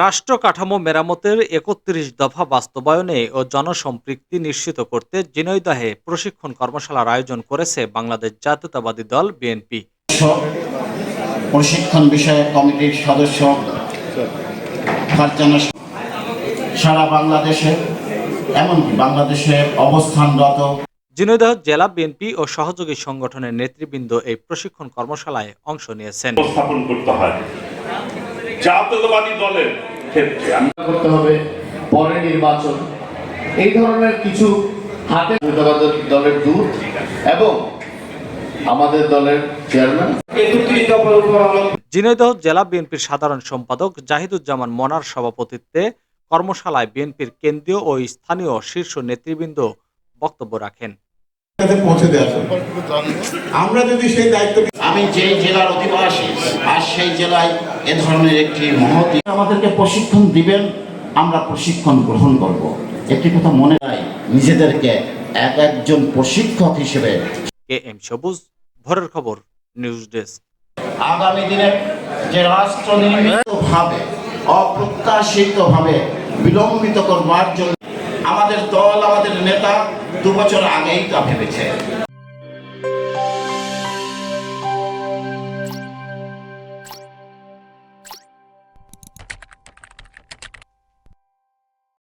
রাষ্ট্র কাঠামো মেরামতের একত্রিশ দফা বাস্তবায়নে ও জনসম্পৃক্তি নিশ্চিত করতে ঝিনাইদহে প্রশিক্ষণ কর্মশালার আয়োজন করেছে বাংলাদেশ জাতীয়তাবাদী দল বিএনপি। প্রশিক্ষণ বিষয়ক কমিটির সদস্য সারা বাংলাদেশে, এমনকি বাংলাদেশে অবস্থানরত ঝিনাইদহ জেলা বিএনপি ও সহযোগী সংগঠনের নেতৃবৃন্দ এই প্রশিক্ষণ কর্মশালায় অংশ নিয়েছেন। উপস্থাপন করতে হয়। জাতীয়তাবাদী দলের ক্ষেত্রে আমি করতে হবে পরে নির্বাচন। এই ধরনের কিছু হাতে জাতীয়তাবাদী দলের দূত এবং আমাদের দলের চেয়ারম্যান। একত্রিত ঝিনাইদহ জেলা বিএনপির সাধারণ সম্পাদক জাহিদুজ্জামান মনার সভাপতিত্বে কর্মশালায় বিএনপির কেন্দ্রীয় ও স্থানীয় শীর্ষ নেতৃবৃন্দ বক্তব্য রাখেন। কাছে পৌঁছে দেওয়া। আমরা যদি সেই দায়িত্ব আমি যেই জেলার অধিবাসী আর সেই জেলায় এ ধরনের একটি মহৎ আমাদেরকে প্রশিক্ষণ দিবেন আমরা প্রশিক্ষণ গ্রহণ করব একটি কথা মনে নিজেদেরকে এক একজন প্রশিক্ষক হিসেবে কে এম সবুজ ভোরের খবর নিউজ ডেস্ক আগামী দিনে যে রাষ্ট্র নির্মিতভাবে অপ্রত্যাশিতভাবে বিলম্বিত করবার জন্য আমাদের দল আমাদের নেতা দু বছর আগেই তা ভেবেছে।